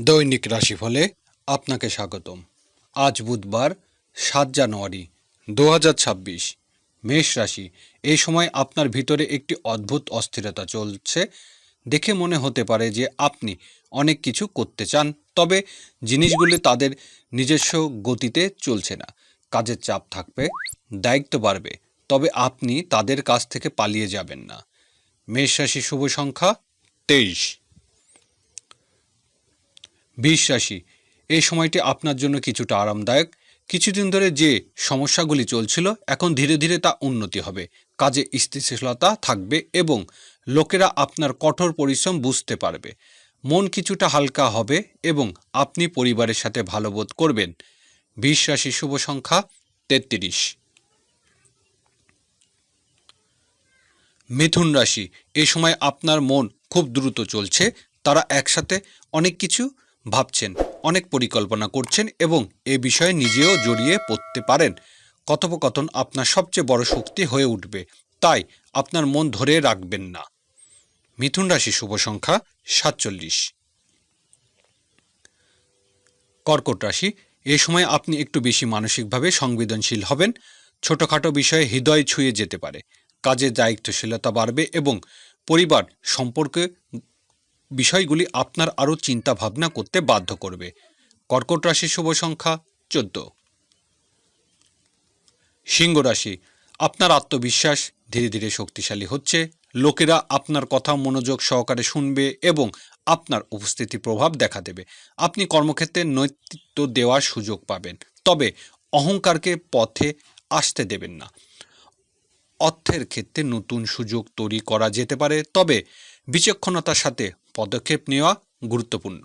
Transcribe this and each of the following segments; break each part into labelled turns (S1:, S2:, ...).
S1: দৈনিক রাশিফলে আপনাকে স্বাগতম। আজ বুধবার, সাত জানুয়ারি, দু ছাব্বিশ, মেষ রাশি। এই সময় আপনার ভিতরে একটি অদ্ভুত অস্থিরতা চলছে। দেখে মনে হতে পারে যে আপনি অনেক কিছু করতে চান, তবে জিনিসগুলি তাদের নিজস্ব গতিতে চলছে না। কাজের চাপ থাকবে, দায়িত্ব বাড়বে, তবে আপনি তাদের কাছ থেকে পালিয়ে যাবেন না। মেষ রাশি শুভ সংখ্যা তেইশ। বিষ রাশি এই সময়টি আপনার জন্য কিছুটা আরামদায়ক। কিছুদিন ধরে যে সমস্যাগুলি চলছিল, এখন ধীরে ধীরে তা উন্নতি হবে। কাজে স্থিতিশীলতা থাকবে এবং লোকেরা আপনার কঠোর পরিশ্রম বুঝতে পারবে। মন কিছুটা হালকা হবে এবং আপনি পরিবারের সাথে ভালো বোধ করবেন। বিষ রাশি শুভ সংখ্যা তেত্রিশ। মিথুন রাশি, এ সময় আপনার মন খুব দ্রুত চলছে। তারা একসাথে অনেক কিছু ভাবছেন, অনেক পরিকল্পনা করছেন এবং এ বিষয়ে নিজেও জড়িয়ে পড়তে পারেন। কথোপকথন আপনার সবচেয়ে বড় শক্তি হয়ে উঠবে, তাই আপনার মন ধরে রাখবেন না। মিথুন রাশি শুভ সংখ্যা সাতচল্লিশ। কর্কট রাশি, এ সময় আপনি একটু বেশি মানসিকভাবে সংবেদনশীল হবেন, ছোটোখাটো বিষয়ে হৃদয় ছুঁয়ে যেতে পারে, কাজে দায়িত্বশীলতা বাড়বে এবং পরিবার সম্পর্কে বিষয়গুলি আপনার আরও চিন্তা ভাবনা করতে বাধ্য করবে। কর্কট রাশির শুভ সংখ্যা চোদ্দ। সিংহ রাশি, আপনার আত্মবিশ্বাস ধীরে ধীরে শক্তিশালী হচ্ছে। লোকেরা আপনার কথা মনোযোগ সহকারে শুনবে এবং আপনার উপস্থিতি প্রভাব দেখা দেবে। আপনি কর্মক্ষেত্রে নেতৃত্ব দেওয়ার সুযোগ পাবেন, তবে অহংকারকে পথে আসতে দেবেন না। অর্থের ক্ষেত্রে নতুন সুযোগ তৈরি করা যেতে পারে, তবে বিচক্ষণতার সাথে পদক্ষেপ নেওয়া গুরুত্বপূর্ণ।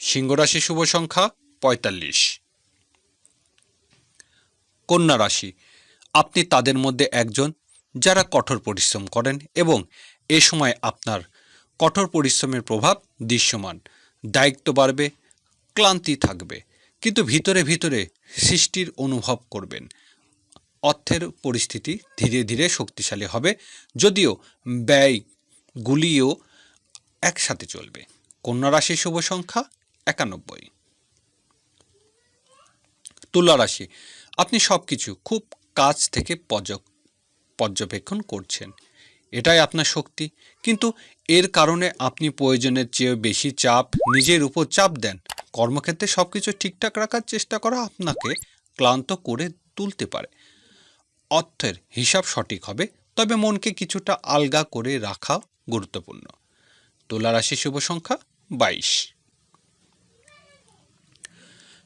S1: সিংহরাশি শুভ সংখ্যা পঁয়তাল্লিশ। কন্যা রাশি, আপনি তাদের মধ্যে একজন যারা কঠোর পরিশ্রম করেন এবং এ সময় আপনার কঠোর পরিশ্রমের প্রভাব দৃশ্যমান। দায়িত্ব বাড়বে, ক্লান্তি থাকবে, কিন্তু ভিতরে ভিতরে সৃষ্টির অনুভব করবেন। অর্থের পরিস্থিতি ধীরে ধীরে শক্তিশালী হবে, যদিও ব্যয়গুলিও একসাথে চলবে। কন্যা রাশির শুভ সংখ্যা একানব্বই। তুলা রাশি, আপনি সব কিছু খুব কাছ থেকে পর্য- পর্যবেক্ষণ করছেন। এটাই আপনার শক্তি। কিন্তু এর কারণে আপনি প্রয়োজনের চেয়ে বেশি চাপ, নিজের উপর চাপ দেন। কর্মক্ষেত্রে সব কিছু ঠিকঠাক রাখার চেষ্টা করা আপনাকে ক্লান্ত করে তুলতে পারে। অর্থের হিসাব সঠিক হবে, তবে মনকে কিছুটা আলগা করে রাখা গুরুত্বপূর্ণ। তুলা রাশি শুভ সংখ্যা বাইশ।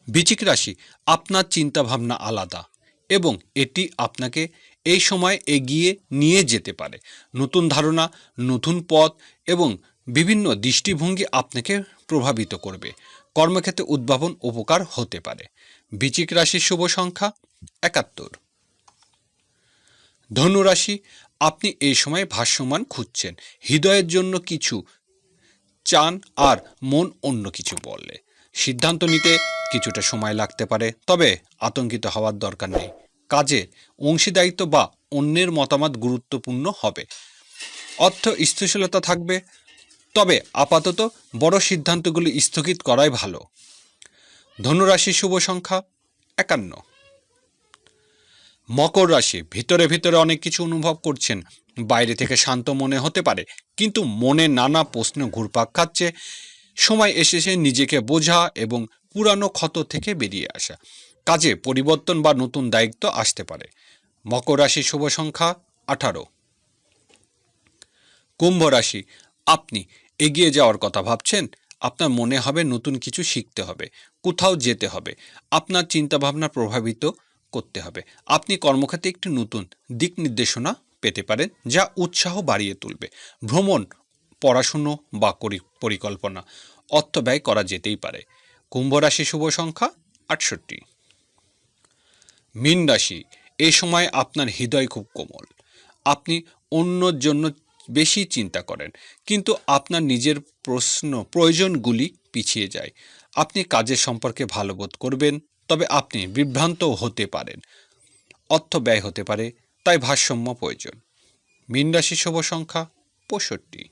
S1: বিচিক রাশি, আপনার চিন্তাভাবনা আলাদা এবং এটি আপনাকে এই সময় এগিয়ে নিয়ে যেতে পারে। নতুন ধারণা, নতুন পথ এবং বিভিন্ন দৃষ্টিভঙ্গি আপনাকে প্রভাবিত করবে। কর্মক্ষেত্রে উদ্ভাবন উপকার হতে পারে। বিচিক রাশির শুভ সংখ্যা একাত্তর। ধনুরাশি আপনি এই সময় ভাষ্যমান খুঁজছেন। হৃদয়ের জন্য কিছু চান আর মন অন্য কিছু বললে সিদ্ধান্ত নিতে কিছুটা সময় লাগতে পারে, তবে আতঙ্কিত হওয়ার দরকার নেই। কাজে অংশীদায়িত্ব বা অন্যের মতামত গুরুত্বপূর্ণ হবে। অর্থ স্থিতিশীলতা থাকবে, তবে আপাতত বড় সিদ্ধান্তগুলি স্থগিত করাই ভালো। ধনুরাশি শুভ সংখ্যা একান্ন। মকর রাশি, ভিতরে ভিতরে অনেক কিছু অনুভব করছেন। বাইরে থেকে শান্ত মনে হতে পারে, কিন্তু মনে নানা প্রশ্ন ঘুরপাক খাচ্ছে। সময় এসেছে নিজেকে বোঝা এবং পুরানো ক্ষত থেকে বেরিয়ে আসা। কাজে পরিবর্তন বা নতুন দায়িত্ব আসতে পারে। মকর রাশি শুভ সংখ্যা আঠারো। কুম্ভ রাশি, আপনি এগিয়ে যাওয়ার কথা ভাবছেন? আপনার মনে হবে নতুন কিছু শিখতে হবে, কোথাও যেতে হবে। আপনার চিন্তাভাবনা প্রভাবিত। করতে হবে। আপনি কর্মক্ষেত্রে একটি নতুন দিক নির্দেশনা পেতে পারেন, যা উৎসাহ বাড়িয়ে তুলবে। ভ্রমণ, পড়াশুনো বা পরিকল্পনা অর্থ ব্যয় করা যেতেই পারে। কুম্ভ রাশি শুভ সংখ্যা আটষট্টি। মীন রাশি এই সময় আপনার হৃদয় খুব কোমল। আপনি অন্যর জন্য বেশি চিন্তা করেন, কিন্তু আপনার নিজের প্রশ্ন, প্রয়োজনগুলি পিছিয়ে যায়। আপনি কাজের সম্পর্কে ভালো বোধ করবেন তবে আপনি বিভ্রান্ত হতে পারেন। অর্থ ব্যয় হতে পারে, তাই ভারসাম্য প্রয়োজন। মীন রাশি শুভ সংখ্যা পঁয়ষট্টি।